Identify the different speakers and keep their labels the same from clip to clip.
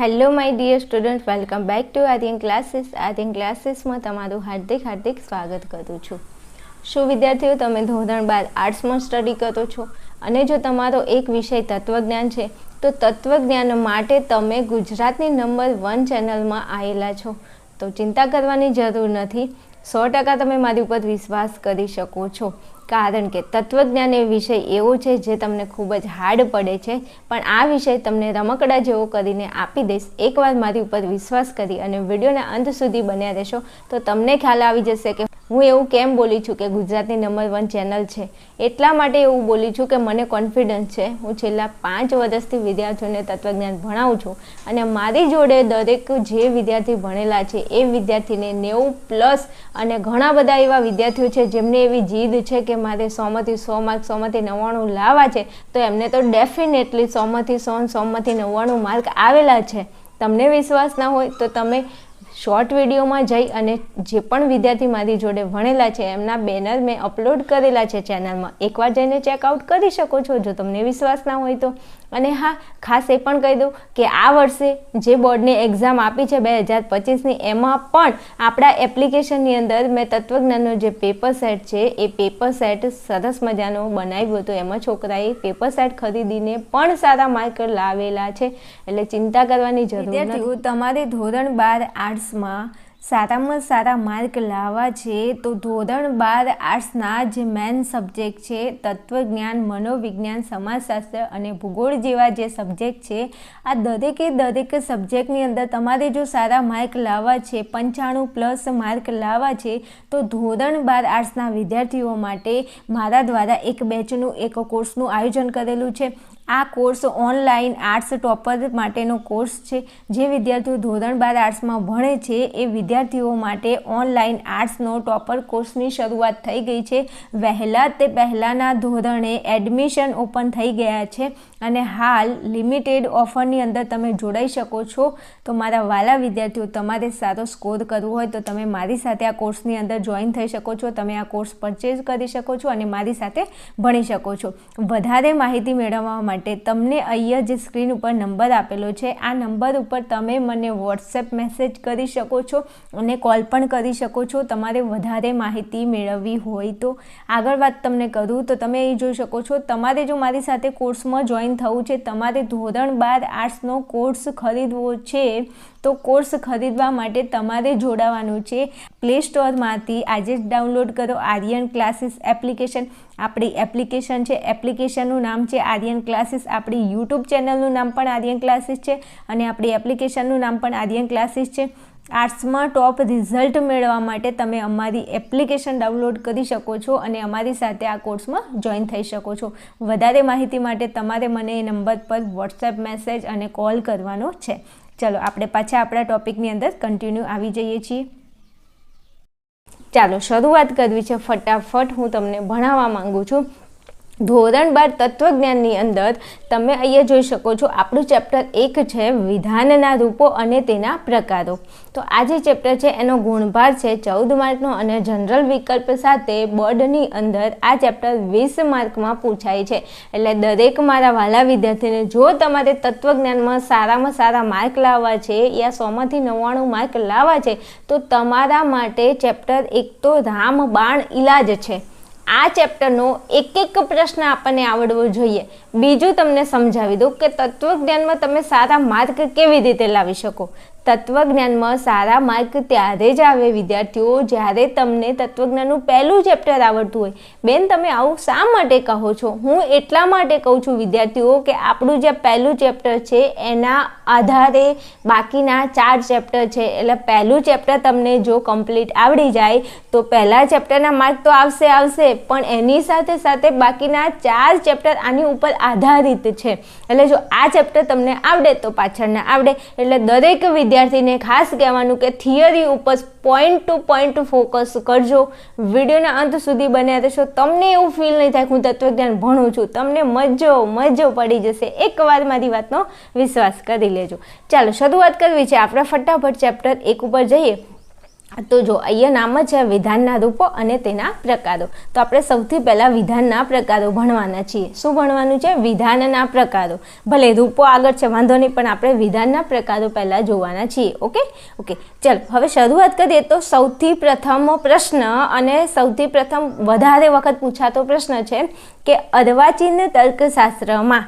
Speaker 1: Hello my dear student welcome back to Aryan classes Aryan ક્લાસીસમાં તમારું હાર્દિક હાર્દિક સ્વાગત કરું છું. શું વિદ્યાર્થીઓ, તમે ધોરણ બાર આર્ટ્સમાં સ્ટડી કરો છો? અને જો તમારો એક વિષય તત્વજ્ઞાન છે, તો તત્વજ્ઞાન માટે તમે ગુજરાતની નંબર વન ચેનલમાં આવેલા છો. તો ચિંતા કરવાની જરૂર નથી. સો ટકા તમે મારી ઉપર વિશ્વાસ કરી શકો છો. કારણ કે તત્વજ્ઞાન એ વિષય એવો છે જે તમને ખૂબ જ હાર્ડ પડે છે. પણ આ વિષય તમને રમકડા જેવો કરીને આપી દઈશ. એકવાર મારી ઉપર વિશ્વાસ કરી અને વિડીયોના અંત સુધી બન્યા રહેશો. તો તમને ખ્યાલ આવી જશે કે હું એવું કેમ બોલી છું કે ગુજરાતની નંબર વન ચેનલ છે. એટલા માટે એવું બોલી છું કે મને કોન્ફિડન્સ છે. હું છેલ્લા પાંચ વર્ષથી વિદ્યાર્થીઓને તત્વજ્ઞાન ભણાવું છું અને મારી જોડે દરેક જે વિદ્યાર્થી ભણેલા છે એ વિદ્યાર્થીને નેવું પ્લસ અને ઘણા બધા એવા વિદ્યાર્થીઓ છે જેમને એવી જીદ છે કે મારે સોમાંથી સો માર્ક સોમાંથી નવ્વાણું લાવવા છે, તો એમને તો ડેફિનેટલી સોમાંથી સો સોમાંથી નવ્વાણું માર્ક આવેલા છે. તમને વિશ્વાસ ના હોય તો તમે શોર્ટ વિડીયોમાં જઈ અને જે પણ વિદ્યાર્થી મારી જોડે ભણેલા છે, એમના બેનર મેં અપલોડ કરેલા છે ચેનલમાં એકવાર જઈને ચેકઆઉટ કરી શકો છો, જો તમને વિશ્વાસ ના હોય તો. અને હા ખાસ એ પણ કહી દઉં કે આ વર્ષે જે બોર્ડની એક્ઝામ આપી છે બે હજાર પચીસની એમાં પણ આપણા એપ્લિકેશનની અંદર મેં તત્વજ્ઞાનનો જે પેપર સેટ છે એ પેપર સેટ સરસ મજાનો બનાવ્યો હતો. એમાં છોકરાએ પેપર સેટ ખરીદીને પણ સારા માર્ક લાવેલા છે. એટલે ચિંતા કરવાની જરૂર નથી. તમારે ધોરણ બાર આર્ટ્સમાં સારામાં સારા માર્ક લાવવા છે, તો ધોરણ બાર આર્ટ્સના જે મેન સબ્જેક્ટ છે, તત્વજ્ઞાન, મનોવિજ્ઞાન, સમાજશાસ્ત્ર અને ભૂગોળ જેવા જે સબ્જેક્ટ છે, આ દરેકે દરેક સબ્જેક્ટની અંદર તમારે જો સારા માર્ક લાવવા છે, પંચાણું પ્લસ માર્ક લાવવા છે, તો ધોરણ બાર આર્ટ્સના વિદ્યાર્થીઓ માટે મારા દ્વારા એક બેચનું, એક કોર્સનું આયોજન કરેલું છે. આ કોર્સ ઓનલાઈન આર્ટ્સ ટોપર માટેનો કોર્સ છે. જે વિદ્યાર્થીઓ ધોરણ બાર આર્ટ્સમાં ભણે છે, એ વિદ્યાર્થીઓ માટે ઓનલાઈન આર્ટ્સનો ટોપર કોર્સની શરૂઆત થઈ ગઈ છે. વહેલા તે પહેલાંના ધોરણે એડમિશન ઓપન થઈ ગયા છે. અને હાલ લિમિટેડ ઓફરની અંદર તમે જોડાઈ શકો છો. તો મારા વાલા વિદ્યાર્થીઓ, તમારે સારો સ્કોર કરવો હોય તો તમે મારી સાથે આ કોર્સની અંદર જોઈન થઈ શકો છો. તમે આ કોર્સ પરચેઝ કરી શકો છો અને મારી સાથે ભણી શકો છો. વધારે માહિતી મેળવવા માટે તમને અહીંયા જે સ્ક્રીન ઉપર નંબર આપેલો છે, આ નંબર ઉપર તમે મને વોટ્સએપ મેસેજ કરી શકો છો અને કોલ પણ કરી શકો છો. તમારે વધારે માહિતી મેળવવી હોય તો. આગળ વાત તમને કરું તો તમે એ જોઈ શકો છો, તમારે જો મારી સાથે કોર્સમાં જોઈન થવું છે, તમારે ધોરણ બાર આર્ટ્સનો કોર્સ ખરીદવો છે, તો કોર્સ ખરીદવા માટે તમારે જોડાવાનું છે. પ્લે સ્ટોરમાંથી આજે જ ડાઉનલોડ કરો આર્યન ક્લાસીસ એપ્લિકેશન આપણી એપ્લિકેશન છે એપ્લિકેશનનું નામ છે આર્યન ક્લાસીસ આપણી યુટ્યુબ ચેનલનું નામ પણ આર્યન ક્લાસીસ છે અને આપણી એપ્લિકેશનનું નામ પણ આર્યન ક્લાસીસ છે. આર્ટ્સમાં ટોપ રિઝલ્ટ મેળવવા માટે તમે અમારી એપ્લિકેશન ડાઉનલોડ કરી શકો છો અને અમારી સાથે આ કોર્સમાં જોઈન થઈ શકો છો. વધારે માહિતી માટે તમારે મને એ નંબર પર વોટ્સએપ મેસેજ અને કોલ કરવાનો છે. ચલો, આપણે પાછા આપણા ટોપિકની અંદર કન્ટિન્યુ આવી જઈએ છીએ. ચાલો, શરૂઆત કરવી છે. ફટાફટ હું તમને ભણાવવા માંગુ છું. ધોરણ બાર તત્વજ્ઞાનની અંદર તમે અહીંયા જોઈ શકો છો, આપણું ચેપ્ટર એક છે વિધાનના રૂપો અને તેના પ્રકારો. તો આ જે ચેપ્ટર છે, એનો ગુણભાર છે ચૌદ માર્કનો અને જનરલ વિકલ્પ સાથે બોર્ડની અંદર આ ચેપ્ટર વીસ માર્કમાં પૂછાય છે. એટલે દરેક મારા વાલા વિદ્યાર્થીને જો તમારે તત્વજ્ઞાનમાં સારામાં સારા માર્ક લાવવા છે યા સોમાંથી નવ્વાણું માર્ક લાવવા છે, તો તમારા માટે ચેપ્ટર એક તો રામ બાણ ઇલાજ છે. આ ચેપ્ટરનો એક એક પ્રશ્ન આપણને આવડવો જોઈએ. બીજું તમને સમજાવી દઉં કે તત્વજ્ઞાનમાં તમે સારા માર્ક કેવી રીતે લાવી શકો? તત્વજ્ઞાનમાં સારા માર્ક ત્યારે જ આવે વિદ્યાર્થીઓ, જ્યારે તમને તત્વજ્ઞાનનું પહેલું ચેપ્ટર આવડતું હોય. બેન, તમે આવું શા માટે કહો છો? હું એટલા માટે કહું છું વિદ્યાર્થીઓ કે આપણું જે પહેલું ચેપ્ટર છે, એના આધારે બાકીના ચાર ચેપ્ટર છે. એટલે પહેલું ચેપ્ટર તમને જો કમ્પ્લીટ આવડી જાય, તો પહેલાં ચેપ્ટરના માર્ક તો આવશે આવશે. પણ એની સાથે સાથે બાકીના ચાર ચેપ્ટર આની ઉપર આધારિત છે. એટલે જો આ ચેપ્ટર તમને આવડે, તો પાછળના આવડે. એટલે દરેક વિદ્યાર્થી વિદ્યાર્થીને ખાસ કહેવાનું કે થિયરી ઉપર પોઈન્ટ ટુ પોઈન્ટ ફોકસ કરજો. વિડીયોના અંત સુધી બન્યા રહેશો. તમને એવું ફીલ નહીં થાય હું તત્વજ્ઞાન ભણું છું. તમને મજો મજો પડી જશે. એકવાર મારી વાતનો વિશ્વાસ કરી લેજો. ચાલો, શરૂઆત કરવી છે. આપણે ફટાફટ ચેપ્ટર એક ઉપર જઈએ. તો જો, અહીંયા નામ જ છે વિધાનના રૂપો અને તેના પ્રકારો. તો આપણે સૌથી પહેલાં વિધાનના પ્રકારો ભણવાના છીએ. શું ભણવાનું છે? વિધાનના પ્રકારો. ભલે રૂપો આગળ છે, વાંધો નહીં, પણ આપણે વિધાનના પ્રકારો પહેલાં જોવાના છીએ, ઓકે? ઓકે, ચાલ, હવે શરૂઆત કરીએ તો સૌથી પ્રથમ પ્રશ્ન અને સૌથી પ્રથમ વધારે વખત પૂછાતો પ્રશ્ન છે કે અર્વાચીન તર્કશાસ્ત્રમાં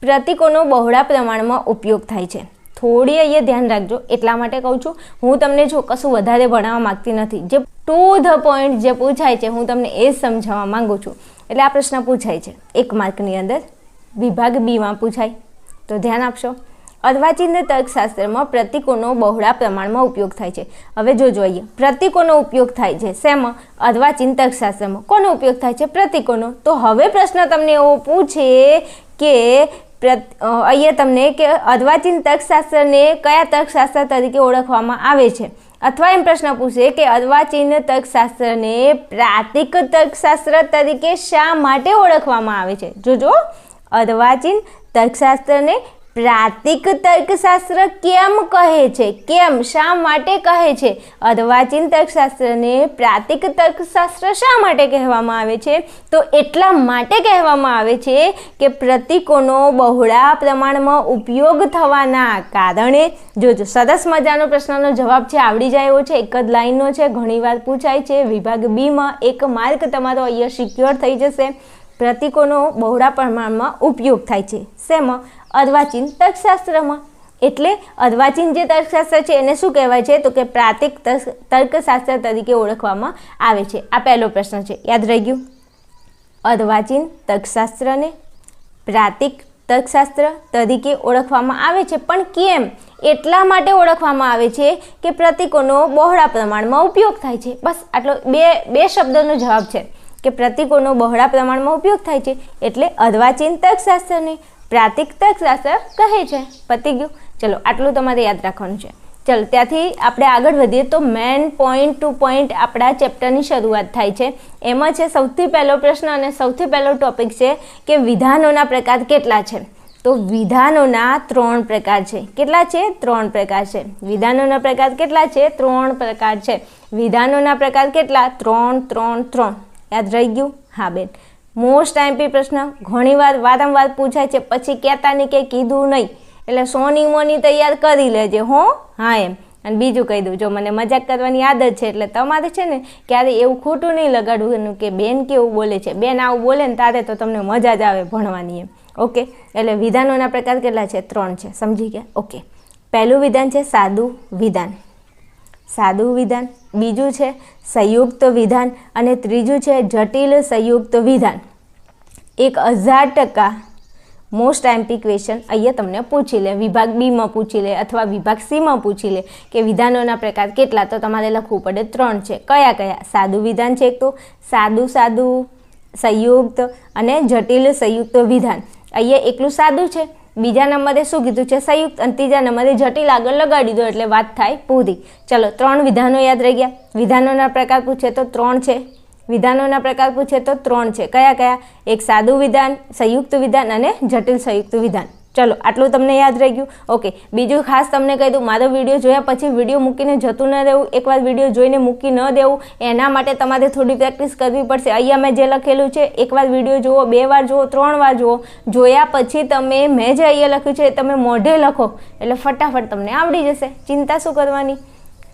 Speaker 1: પ્રતીકોનો બહોળા પ્રમાણમાં ઉપયોગ થાય છે. થોડી અહીંયા ધ્યાન રાખજો. એટલા માટે કહું છું, હું તમને જો કશું વધારે ભણાવવા માગતી નથી, જે ટુ ધ પોઈન્ટ જે પૂછાય છે, હું તમને એ સમજાવવા માગું છું. એટલે આ પ્રશ્ન પૂછાય છે. એક માર્કની અંદર વિભાગ બીમાં પૂછાય. તો ધ્યાન આપશો. અર્વાચીન તર્કશાસ્ત્રમાં પ્રતીકોનો બહોળા પ્રમાણમાં ઉપયોગ થાય છે. હવે જો જોઈએ, પ્રતીકોનો ઉપયોગ થાય છે શેમાં? અર્વાચીન તર્કશાસ્ત્રમાં. કોનો ઉપયોગ થાય છે? પ્રતીકોનો. તો હવે પ્રશ્ન તમને એવો પૂછે કે અહીંયા તમને કે અર્વાચીન તર્કશાસ્ત્રને કયા તર્કશાસ્ત્ર તરીકે ઓળખવામાં આવે છે? અથવા એમ પ્રશ્ન પૂછે કે અર્વાચીન તર્કશાસ્ત્રને પ્રાતિક તર્કશાસ્ત્ર તરીકે શા માટે ઓળખવામાં આવે છે? જોજો. અર્વાચીન તર્કશાસ્ત્રને પ્રાતિક તર્કશાસ્ત્ર કેમ કહે છે? કેમ? શા માટે કહે છે? અર્વાચીન તર્કશાસ્ત્રને પ્રાતિક તર્કશાસ્ત્ર શા માટે કહેવામાં આવે છે? તો એટલા માટે કહેવામાં આવે છે કે પ્રતીકોનો બહોળા પ્રમાણમાં ઉપયોગ થવાના કારણે જોજો સરસ મજાનો પ્રશ્નનો જવાબ છે, આવડી જાય એવો છે, એક જ લાઈનનો છે, ઘણીવાર પૂછાય છે, વિભાગ બીમાં એક માર્ક તમારો અહીંયા સિક્યોર થઈ જશે. પ્રતીકોનો બહોળા પ્રમાણમાં ઉપયોગ થાય છે. શેમાં? અર્વાચીન તર્કશાસ્ત્રમાં. એટલે અર્વાચીન જે તર્કશાસ્ત્ર છે એને શું કહેવાય છે? તો કે પ્રાતિક તર્કશાસ્ત્ર તરીકે ઓળખવામાં આવે છે. આ પહેલો પ્રશ્ન છે. યાદ રહી ગયું? અર્વાચીન તર્કશાસ્ત્રને પ્રાતિક તર્કશાસ્ત્ર તરીકે ઓળખવામાં આવે છે. પણ કેમ? એટલા માટે ઓળખવામાં આવે છે કે પ્રતીકોનો બહોળા પ્રમાણમાં ઉપયોગ થાય છે. બસ આટલો બે બે શબ્દોનો જવાબ છે. કે પ્રતીકોનો બહોળા પ્રમાણમાં ઉપયોગ થાય છે એટલે અર્વાચીન તર્કશાસ્ત્રને પ્રાતિક તર્કશાસ્ત્ર કહે છે. પતી ગયું. ચલો, આટલું તમારે યાદ રાખવાનું છે. ચલો, ત્યાંથી આપણે આગળ વધીએ તો મેન પોઈન્ટ ટુ પોઈન્ટ આપણા ચેપ્ટરની શરૂઆત થાય છે. એમાં છે સૌથી પહેલો પ્રશ્ન અને સૌથી પહેલો ટોપિક છે કે વિધાનોના પ્રકાર કેટલા છે? તો વિધાનોના ત્રણ પ્રકાર છે. કેટલા છે? ત્રણ પ્રકાર છે. વિધાનોના પ્રકાર કેટલા છે? ત્રણ પ્રકાર છે. વિધાનોના પ્રકાર કેટલા? ત્રણ ત્રણ ત્રણ. યાદ રહી ગયું? હા, બેન. મોસ્ટ આઈમ્પી પ્રશ્ન ઘણીવાર વારંવાર પૂછાય છે, પછી કહેતા નહીં કે કીધું નહીં. એટલે સોની મોની તૈયાર કરી લેજે, હો? હા, એમ. અને બીજું કહી દઉં, જો મને મજાક કરવાની આદત છે, એટલે તમારે છે ને ક્યારે એવું ખોટું નહીં લગાડવું કે બેન કેવું બોલે છે. બેન આવું બોલે ને તારે તો તમને મજા જ આવે ભણવાની એમ. ઓકે? એટલે વિધાનોના પ્રકાર કેટલા છે? ત્રણ છે. સમજી ગયા? ઓકે. પહેલું વિધાન છે સાદું વિધાન. સાદું વિધાન. બીજું છે સંયુક્ત વિધાન અને ત્રીજું છે જટિલ સંયુક્ત વિધાન. એક હજાર ટકા મોસ્ટ એમ્પી ક્વેશ્ચન અહીંયા તમને પૂછી લે. વિભાગ બીમાં પૂછી લે અથવા વિભાગ સીમાં પૂછી લે કે વિધાનોના પ્રકાર કેટલા. તો તમારે લખવું પડે ત્રણ છે. કયા કયા? સાદું વિધાન છે એક તો સાદું સાદું સંયુક્ત અને જટિલ સંયુક્ત વિધાન. અહીંયા એકલું સાદું છે. બીજા નંબરે શું કીધું છે? સંયુક્ત અને ત્રીજા નંબરે જટિલ આગળ લગાડી દો એટલે વાત થાય પૂરી. ચલો, ત્રણ વિધાનો યાદ રહી ગયા. વિધાનોના પ્રકાર પૂછે તો ત્રણ છે. વિધાનોના પ્રકાર પૂછે તો ત્રણ છે. કયા કયા? એક સાદું વિધાન, સંયુક્ત વિધાન અને જટિલ સંયુક્ત વિધાન. ચલો, આટલું તમને યાદ રહી ગયું. ઓકે બીજું ખાસ તમને કહી દઉં, મારો વીડિયો જોયા પછી વીડિયો મૂકીને જતું ન રહેવું, એકવાર વીડિયો જોઈને મૂકી ન દેવું, એના માટે તમારે થોડી પ્રેક્ટિસ કરવી પડશે. અહીંયા મેં જે લખેલું છે, એકવાર વીડિયો જુઓ, બે વાર જુઓ, ત્રણ વાર જુઓ, જોયા પછી તમે મેં જે અહીંયા લખ્યું છે તમે મોઢે લખો. એટલે ફટાફટ તમને આવડી જશે. ચિંતા શું કરવાની?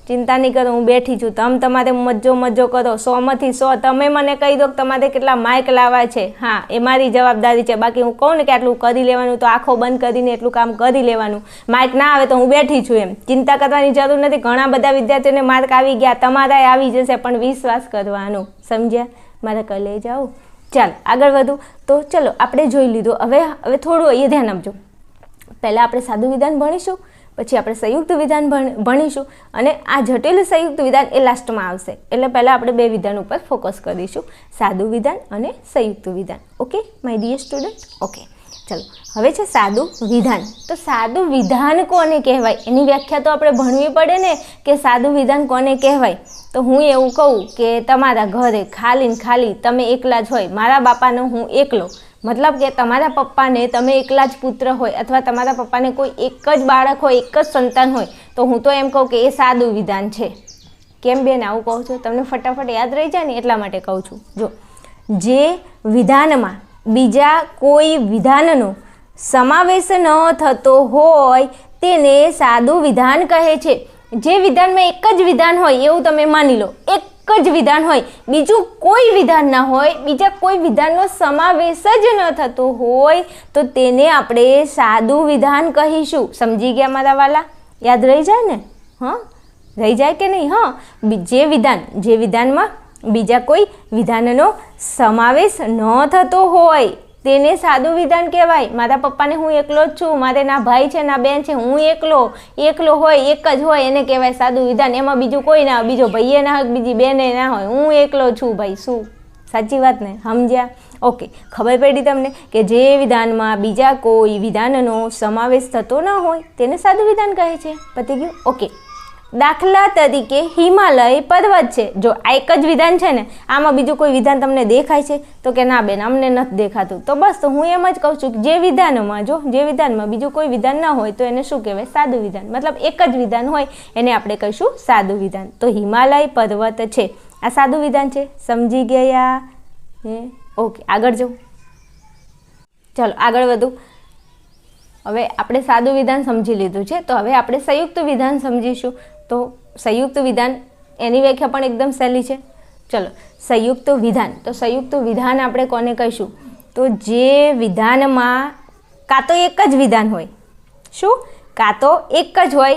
Speaker 1: ચિંતા નહીં કરો, હું બેઠી છું. તમે તમારે મજો મજો કરો. સોમાંથી સો. તમે મને કહી દો કે તમારે કેટલા માઇક લાવવા છે. હા, એ મારી જવાબદારી છે. બાકી હું કહું ને કે આટલું કરી લેવાનું, તો આંખો બંધ કરીને એટલું કામ કરી લેવાનું. માઇક ના આવે તો હું બેઠી છું એમ. ચિંતા કરવાની જરૂર નથી. ઘણા બધા વિદ્યાર્થીઓને માર્ક આવી ગયા. તમારા આવી જશે, પણ વિશ્વાસ કરવાનો. સમજ્યા? મારે કલે જાઓ? ચાલ, આગળ વધું. તો ચલો, આપણે જોઈ લીધું. હવે હવે થોડું એ ધ્યાન આપજો. પહેલાં આપણે સાદું વિધાન ભણીશું. પછી આપણે સંયુક્ત વિધાન ભણીશું અને આ જટિલ સંયુક્ત વિધાન એ લાસ્ટમાં આવશે. એટલે પહેલાં આપણે બે વિધાન ઉપર ફોકસ કરીશું. સાદું વિધાન અને સંયુક્ત વિધાન. Okay my dear student okay ચલો. હવે છે સાદું વિધાન. તો સાદું વિધાન કોને કહેવાય? એની વ્યાખ્યા તો આપણે ભણવી પડે ને કે સાદું વિધાન કોને કહેવાય? તો હું એવું કહું કે તમારા ઘરે ખાલી ખાલી તમે એકલા જ હોય, મારા બાપાનો હું એકલો. મતલબ કે તમારા પપ્પાને તમે એકલા જ પુત્ર હોય અથવા તમારા પપ્પાને કોઈ એક જ બાળક હોય, એક જ સંતાન હોય, તો હું તો એમ કહું કે એ સાદું વિધાન છે. કેમ બેન આવું કહું છું? તમને ફટાફટ યાદ રહી જાય ને એટલા માટે કહું છું. જો, જે વિધાનમાં બીજા કોઈ વિધાનનો સમાવેશ ન થતો હોય, તેને સાદું વિધાન કહે છે. જે વિધાનમાં એક જ વિધાન હોય એવું તમે માની લો. એક જ વિધાન હોય. બીજું કોઈ વિધાન ના હોય, બીજા કોઈ વિધાનનો સમાવેશ જ ન થતો હોય, તો તેને આપણે સાદું વિધાન કહીશું. સમજી ગયા મારા વાલા? યાદ રહી જાય ને? હા? રહી જાય કે નહીં? હા? જે વિધાન, જે વિધાનમાં બીજા કોઈ વિધાનનો સમાવેશ ન થતો હોય. તેને સાદું વિધાન કહેવાય. મારા પપ્પાને હું એકલો જ છું. મારે ના ભાઈ છે, ના બેન છે, હું એકલો. એકલો હોય, એક જ હોય, એને કહેવાય સાદું વિધાન. એમાં બીજું કોઈ ના બીજો ભાઈએ ના હોય, બીજી બેને ના હોય. હું એકલો છું ભાઈ. શું? સાચી વાત ને? સમજ્યા? ઓકે. ખબર પડી તમને કે જે વિધાનમાં બીજા કોઈ વિધાનનો સમાવેશ થતો ન હોય, તેને સાદું વિધાન કહે છે. પતી ગયું? ઓકે. દાખલા તરીકે હિમાલય પર્વત છે. જો આ એક જ વિધાન છે ને, આમાં બીજું કોઈ વિધાન તમને દેખાય છે? તો કે ના બેન, અમને નથી દેખાતું. તો બસ, તો હું એમ જ કહું છું કે જે વિધાનોમાં, જો, જે વિધાનમાં બીજું કોઈ વિધાન ન હોય, તો એને શું કહેવાય? સાદું વિધાન. મતલબ એક જ વિધાન હોય, એને આપણે કહીશું સાદું વિધાન. તો હિમાલય પર્વત છે. આ સાદું વિધાન છે? સમજી ગયા? હે? ઓકે, આગળ જાઉં ચાલો, આગળ વધું. હવે આપણે સાદું વિધાન સમજી લીધું છે. તો હવે આપણે સંયુક્ત વિધાન સમજીશું. તો સંયુક્ત વિધાન એની વ્યાખ્યા પણ એકદમ સહેલી છે. ચલો, સંયુક્ત વિધાન. તો સંયુક્ત વિધાન આપણે કોને કહીશું? તો જે વિધાનમાં કાં તો એક જ વિધાન હોય. શું? કાં તો એક જ હોય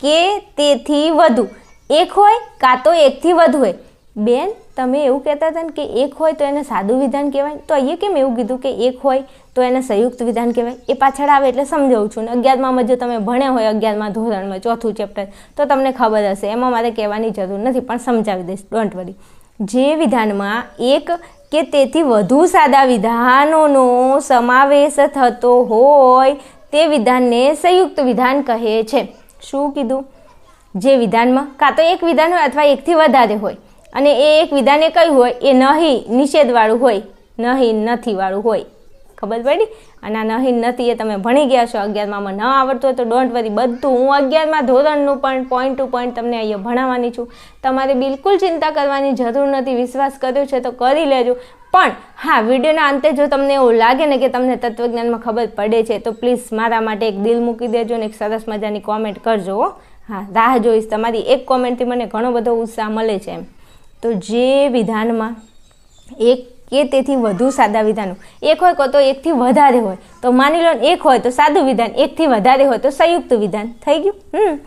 Speaker 1: કે તેથી વધુ. એક હોય, કાં તો એકથી વધુ હોય. બેન તમે એવું કહેતા હતા ને કે એક હોય તો એને સાદું વિધાન કહેવાય. તો અહીંયા કેમ એવું કીધું કે એક હોય તો એને સંયુક્ત વિધાન કહેવાય? એ પાછળ આવે એટલે સમજાવું છું. ને અગિયારમાં જો તમે ભણ્યા હોય અગિયારમાં ધોરણમાં, ચોથું ચેપ્ટર તો તમને ખબર હશે. એમાં મારે કહેવાની જરૂર નથી, પણ સમજાવી દઈશ. ડોન્ટ વરી જે વિધાનમાં એક કે તેથી વધુ સાદા વિધાનોનો સમાવેશ થતો હોય, તે વિધાનને સંયુક્ત વિધાન કહે છે. શું કીધું? જે વિધાનમાં કાં તો એક વિધાન હોય અથવા એકથી વધારે હોય. અને એ એક વિધાને કયું હોય? એ નહીં, નિષેધવાળું હોય. નહીં, નથીવાળું હોય. ખબર પડી? અને આ નહીં નથી એ તમે ભણી ગયા છો, અગિયારમાં ન આવડતું હોય તો ડોન્ટ વરી બધું હું અગિયારમાં ધોરણનું પણ પોઈન્ટ ટુ પોઈન્ટ તમને અહીંયા ભણાવવાની છું. તમારે બિલકુલ ચિંતા કરવાની જરૂર નથી. વિશ્વાસ કર્યો છે તો કરી લેજો. પણ, હા, વિડીયોના અંતે જો તમને એવું લાગે ને કે તમને તત્વજ્ઞાનમાં ખબર પડે છે, તો પ્લીઝ મારા માટે એક દિલ મૂકી દેજો અને એક સરસ મજાની કોમેન્ટ કરજો. હા. રાહ જોઈશ. તમારી એક કોમેન્ટથી મને ઘણો બધો ઉત્સાહ મળે છે એમ. તો જે વિધાનમાં એક કે તેથી વધુ સાદા વિધાનો, એક હોય કહો તો એકથી વધારે હોય, તો માની લો એક હોય તો સાદું વિધાન, એકથી વધારે હોય તો સંયુક્ત વિધાન. થઈ ગયું? હમ.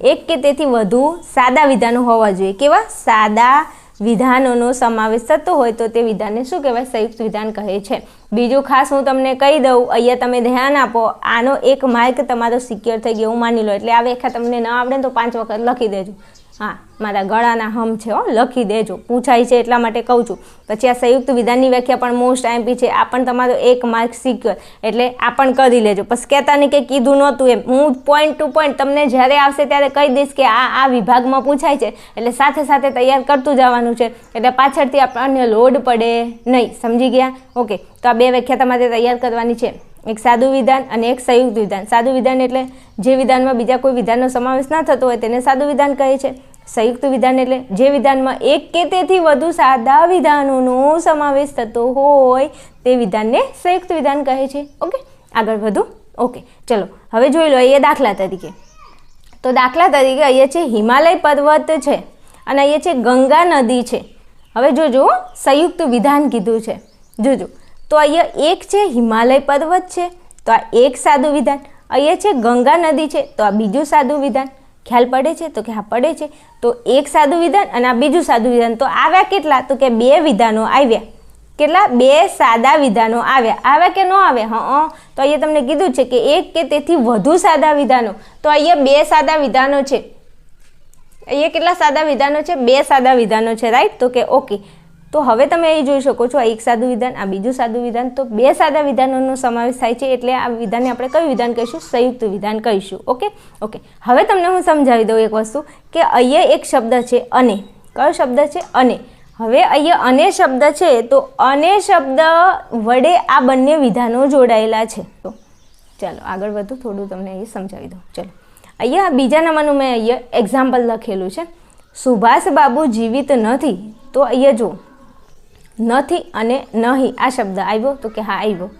Speaker 1: એક કે તેથી વધુ સાદા વિધાનો હોવા જોઈએ. કેવા? સાદા વિધાનોનો સમાવેશ થતો હોય તો તે વિધાનને શું કહેવાય? સંયુક્ત વિધાન કહે છે. બીજું ખાસ હું તમને કહી દઉં, અહીંયા તમે ધ્યાન આપો, આનો એક માર્ક તમારો સિક્યોર થઈ ગયો હું માની લો. એટલે આ વ્યાખ્યા તમને ન આવડે તો પાંચ વખત લખી દેજો. હા, મારા ગળાના હમ છે હો, લખી દેજો. પૂછાય છે એટલા માટે કહું છું. પછી આ સંયુક્ત વિધાનની વ્યાખ્યા પણ મોસ્ટ આઈમ્પી છે. આ પણ તમારો એક માર્ક સિક્યોર એટલે આ પણ કરી લેજો. પછી કહેતા નહીં કે કીધું નહોતું એમ. હું પોઈન્ટ ટુ પોઈન્ટ તમને જ્યારે આવશે ત્યારે કહી દઈશ કે આ આ વિભાગમાં પૂછાય છે. એટલે સાથે સાથે તૈયાર કરતું જવાનું છે. એટલે પાછળથી આપણને લોડ પડે નહીં. સમજી ગયા? ઓકે તો આ બે વ્યાખ્યા તમારે તૈયાર કરવાની છે. એક સાદું વિધાન અને એક સંયુક્ત વિધાન. સાદું વિધાન એટલે જે વિધાનમાં બીજા કોઈ વિધાનનો સમાવેશ ના થતો હોય તેને સાદું વિધાન કહે છે. સંયુક્ત વિધાન એટલે જે વિધાનમાં એક કે તેથી વધુ સાદા વિધાનોનો સમાવેશ થતો હોય તે વિધાનને સંયુક્ત વિધાન કહે છે. ઓકે? આગળ વધુ. ઓકે, ચલો. હવે જોઈ લો, અહીંયા દાખલા તરીકે. તો દાખલા તરીકે અહીંયા છે હિમાલય પર્વત છે અને અહીંયા છે ગંગા નદી છે. હવે જોજો, સંયુક્ત વિધાન કીધું છે. જોજો. તો અહીંયા એક છે હિમાલય પર્વત છે, તો આ એક સાદું વિધાન. અહીંયા છે ગંગા નદી છે, તો આ બીજું સાદું વિધાન. ખ્યાલ પડે છે? તો કે હા, પડે છે. તો એક સાદું વિધાન અને આ બીજું સાદું વિધાન. તો આવ્યા કેટલા? તો કે બે વિધાનો આવ્યા. કેટલા? બે સાદા વિધાનો આવ્યા. આવ્યા કે ન આવ્યા? હં તો અહીંયા તમને કીધું છે કે એક કે તેથી વધુ સાદા વિધાનો. તો અહીંયા બે સાદા વિધાનો છે. અહીંયા કેટલા સાદા વિધાનો છે? બે સાદા વિધાનો છે રાઈટ તો કે ઓકે. તો હવે તમે એ જોઈ શકો છો, આ એક સાદું વિધાન, આ બીજું સાદું વિધાન. તો બે સાદા વિધાનોનો સમાવેશ થાય છે, એટલે આ વિધાનને આપણે કયું વિધાન કહીશું? સંયુક્ત વિધાન કહીશું, ઓકે? ઓકે. હવે તમને હું સમજાવી દઉં એક વસ્તુ કે અહીંયા એક શબ્દ છે, અને. કયો શબ્દ છે? અને. હવે અહીંયા અને શબ્દ છે, તો અને શબ્દ વડે આ બંને વિધાનો જોડાયેલા છે. તો ચાલો, આગળ વધુ થોડું તમને અહીં સમજાવી દઉં. ચલો. અહીંયા બીજા નંબરનું મેં અહીંયા એક્ઝામ્પલ લખેલું છે. સુભાષ બાબુ જીવિત નથી, તો અહીંયા જુઓ. નથી અને નહીં. આ શબ્દ આવ્યો તો કે હા, આવ્યો.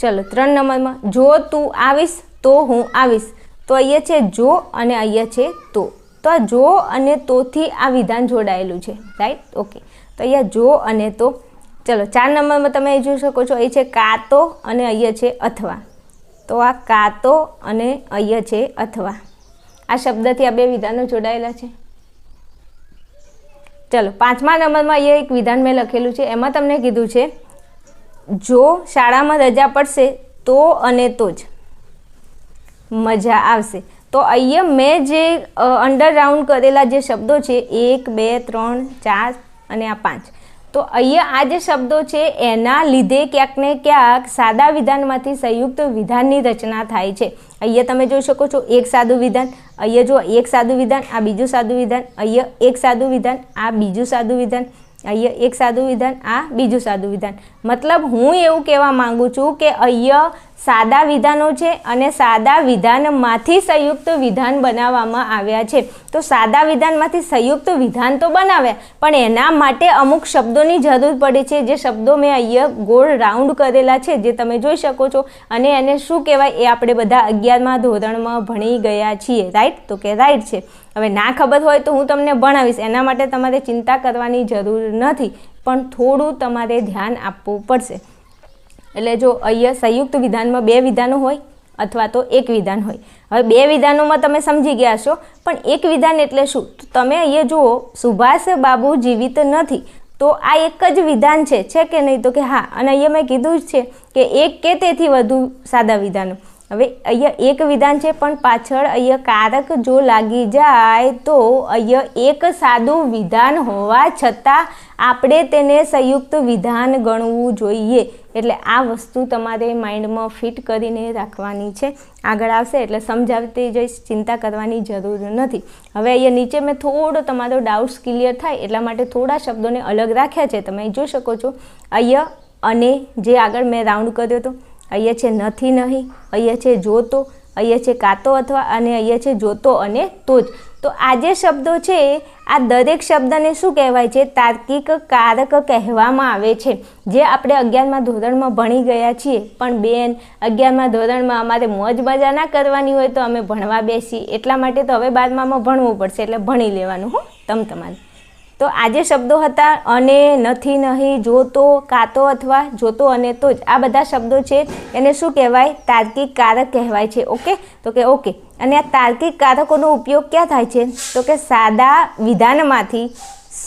Speaker 1: ચલો, ત્રણ નંબરમાં, જો તું આવીશ તો હું આવીશ. તો અહીંયા છે જો અને અહીંયા છે તો. તો આ જો અને તોથી આ વિધાન જોડાયેલું છે. રાઈટ ઓકે તો અહીંયા જો અને તો. ચલો, ચાર નંબરમાં તમે જોઈ શકો છો એ છે કાતો અને અહીંયા છે અથવા. તો આ કાતો અને અહીંયા છે અથવા. આ શબ્દથી આ બે વિધાનો જોડાયેલા છે. ચલો, પાંચમા નંબરમાં અહીંયા એક વિધાન મેં લખેલું છે. એમાં તમને કીધું છે, જો શાળામાં રજા પડશે તો અને તો જ મજા આવશે. તો અહીંયા મેં જે અંડરરાઉન્ડ કરેલા જે શબ્દો છે, એક, બે, ત્રણ, ચાર અને આ પાંચ. તો અહીંયા આ જે શબ્દો છે, એના લીધે ક્યાંક ને ક્યાંક સાદા વિધાનમાંથી સંયુક્ત વિધાનની રચના થાય છે. અહીંયા તમે જોઈ શકો છો, એક સાદું વિધાન, અહીંયા જો એક સાદું વિધાન, આ બીજું સાદું વિધાન, અહીંયા એક સાદું વિધાન, આ બીજું સાદું વિધાન અહીંયા એક સાદું વિધાન, આ બીજું સાદું વિધાન. મતલબ હું એવું કહેવા માગું છું કે અહીંયા સાદા વિધાનો છે અને સાદા વિધાનમાંથી સંયુક્ત વિધાન બનાવવામાં આવ્યા છે. તો સાદા વિધાનમાંથી સંયુક્ત વિધાન તો બનાવ્યા, પણ એના માટે અમુક શબ્દોની જરૂર પડે છે. જે શબ્દો મેં અહીંયા ગોળ રાઉન્ડ કરેલા છે, જે તમે જોઈ શકો છો. અને એને શું કહેવાય? એ આપણે બધા અગિયારમાં ધોરણમાં ભણી ગયા છીએ, રાઈટ? તો કે રાઈટ છે. હવે ના ખબર હોય તો હું તમને ભણાવીશ. એના માટે તમારે ચિંતા કરવાની જરૂર નથી, પણ થોડું તમારે ધ્યાન આપવું પડશે. એટલે જો અહીંયા સંયુક્ત વિધાનમાં બે વિધાનો હોય અથવા તો એક વિધાન હોય. હવે બે વિધાનોમાં તમે સમજી ગયા છો પણ એક વિધાન એટલે શું? તો તમે અહીંયા જુઓ, સુભાષ બાબુ જીવિત નથી. તો આ એક જ વિધાન છે છે કે નહીં? તો કે હા, અને અહીંયા મેં કીધું જ છે કે એક કે તેથી વધુ સાદા વિધાનો. હવે અહીંયા એક વિધાન છે, પણ પાછળ અહીંયા કારક જો લાગી જાય તો અહીંયા એક સાદું વિધાન હોવા છતાં આપણે તેને સંયુક્ત વિધાન ગણવું જોઈએ. એટલે આ વસ્તુ તમારે માઇન્ડમાં ફિટ કરીને રાખવાની છે. આગળ આવશે, એટલે સમજાવતી જઈશ, ચિંતા કરવાની જરૂર નથી. હવે અહીંયા નીચે મેં થોડો તમારો ડાઉટ્સ ક્લિયર થાય, એટલા માટે થોડા શબ્દોને અલગ રાખ્યા છે. તમે જોઈ શકો છો અહીંયા અને જે આગળ મેં રાઉન્ડ કર્યો હતો અહીંયા છે નથી નહીં અહીંયા છે જોતો અહીંયા છે કાતો અથવા અને અહીંયા છે જોતો અને તો જ. તો આ જે શબ્દો છે, આ દરેક શબ્દને શું કહેવાય છે? તાર્કિક કારક કહેવામાં આવે છે. જે આપણે અગિયારમાં ધોરણમાં ભણી ગયા છીએ. પણ બેન, અગિયારમાં ધોરણમાં અમારે મોજ મજા ના કરવાની હોય તો અમે ભણવા બેસીએ એટલા માટે તો હવે બારમામાં ભણવું પડશે, એટલે ભણી લેવાનું, હું, તમ તમારે. તો આજે શબ્દો હતા અને નથી, નહીં, જોતો, કાતો અથવા જોતો અને તો જ. આ બધા શબ્દો છે, એને શું કહેવાય? તાર્કિક કારક કહેવાય છે, ઓકે? તો કે ઓકે. અને આ તાર્કિક કારકોનો ઉપયોગ ક્યાં થાય છે? તો કે સાદા વિધાનમાંથી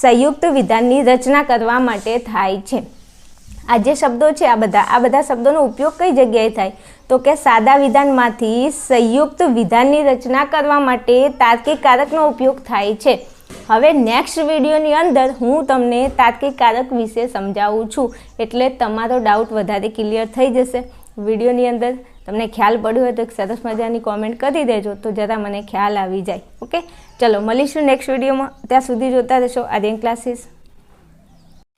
Speaker 1: સંયુક્ત વિધાનની રચના કરવા માટે થાય છે. આ જે શબ્દો છે, આ બધા આ બધા શબ્દોનો ઉપયોગ કઈ જગ્યાએ થાય? તો કે સાદા વિધાનમાંથી સંયુક્ત વિધાનની રચના કરવા માટે તાર્કિક કારકનો ઉપયોગ થાય છે. હવે નેક્સ્ટ વિડીયોની અંદર હું તમને કારક વિશે સમજાવું છું. એટલે તમારો ડાઉટ વધારે ક્લિયર થઈ જશે. વિડીયોની અંદર તમને ખ્યાલ પડ્યો હોય તો એક સરસ મજાની કોમેન્ટ કરી દેજો તો જરા મને ખ્યાલ આવી જાય. ઓકે ચલો, મળીશું નેક્સ્ટ વિડીયોમાં ત્યાં સુધી જોતા રહેશો. આર્યન ક્લાસીસ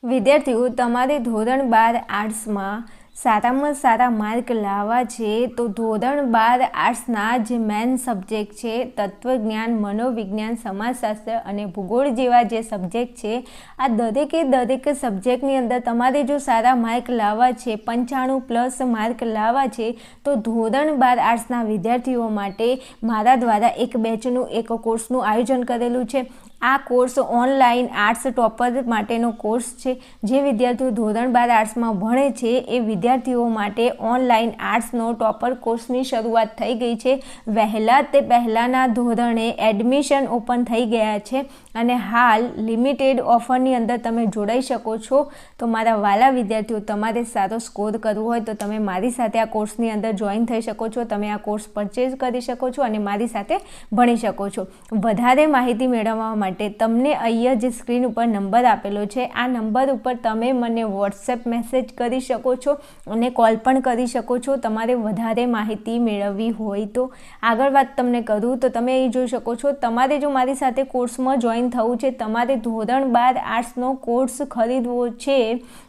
Speaker 1: વિદ્યાર્થીઓ, તમારે ધોરણ બાર આર્ટ્સમાં સારામાં સારા માર્ક લાવવા છે, તો ધોરણ બાર આર્ટ્સના જે મેન સબ્જેક્ટ છે, તત્વજ્ઞાન, મનોવિજ્ઞાન, સમાજશાસ્ત્ર અને ભૂગોળ જેવા જે સબ્જેક્ટ છે, આ દરેકે દરેક સબ્જેક્ટની અંદર તમારે જો સારા માર્ક લાવવા છે, પંચાણું પ્લસ માર્ક લાવવા છે, તો ધોરણ બાર આર્ટ્સના વિદ્યાર્થીઓ માટે મારા દ્વારા એક બેચનું, એક કોર્સનું આયોજન કરેલું છે. આ કોર્સ ઓનલાઈન આર્ટ્સ ટોપર માટેનો કોર્સ છે. જે વિદ્યાર્થીઓ ધોરણ બાર આર્ટ્સમાં ભણે છે, એ વિદ્યાર્થીઓ માટે ઓનલાઈન આર્ટ્સનો ટોપર કોર્સની શરૂઆત થઈ ગઈ છે. વહેલા તે પહેલાંના ધોરણે એડમિશન ઓપન થઈ ગયા છે અને હાલ લિમિટેડ ઓફરની અંદર તમે જોડાઈ શકો છો. તો મારા વાલા વિદ્યાર્થીઓ, તમારે સારો સ્કોર કરવો હોય તો તમે મારી સાથે આ કોર્સની અંદર જોઈન થઈ શકો છો. તમે આ કોર્સ પરચેઝ કરી શકો છો અને મારી સાથે ભણી શકો છો. વધારે માહિતી મેળવવા માટે તમને અહીંયા જે સ્ક્રીન ઉપર નંબર આપેલો છે, આ નંબર ઉપર તમે મને વોટ્સએપ મેસેજ કરી શકો છો અને કોલ પણ કરી શકો છો. તમારે વધારે માહિતી મેળવવી હોય તો. આગળ વાત તમને કરું તો તમે અહીં જોઈ શકો છો, તમારે જો મારી સાથે કોર્સમાં જોઈન થવું છે, તમારે ધોરણ બાર આર્ટ્સનો કોર્સ ખરીદવો છે,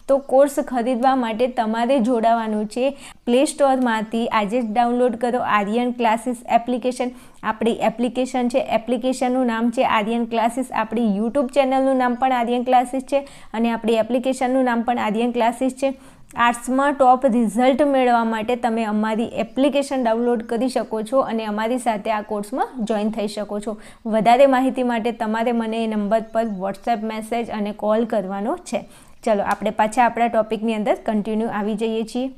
Speaker 1: તો કોર્સ ખરીદવા માટે તમારે જોડાવાનું છે. પ્લે સ્ટોરમાંથી આજે જ ડાઉનલોડ કરો આર્યન ક્લાસીસ એપ્લિકેશન આપણી એપ્લિકેશન છે એપ્લિકેશનનું નામ છે આર્યન ક્લાસીસ આપણી યુટ્યુબ ચેનલનું નામ પણ આર્યન ક્લાસીસ છે અને આપણી એપ્લિકેશનનું નામ પણ આર્યન ક્લાસીસ છે. આર્ટ્સમાં ટોપ રિઝલ્ટ મેળવવા માટે તમે અમારી એપ્લિકેશન ડાઉનલોડ કરી શકો છો અને અમારી સાથે આ કોર્સમાં જોઈન થઈ શકો છો. વધારે માહિતી માટે તમારે મને એ નંબર પર વોટ્સએપ મેસેજ અને કોલ કરવાનો છે. ચલો, આપણે પાછા આપણા ટોપિકની અંદર કન્ટિન્યુ આવી જઈએ છીએ.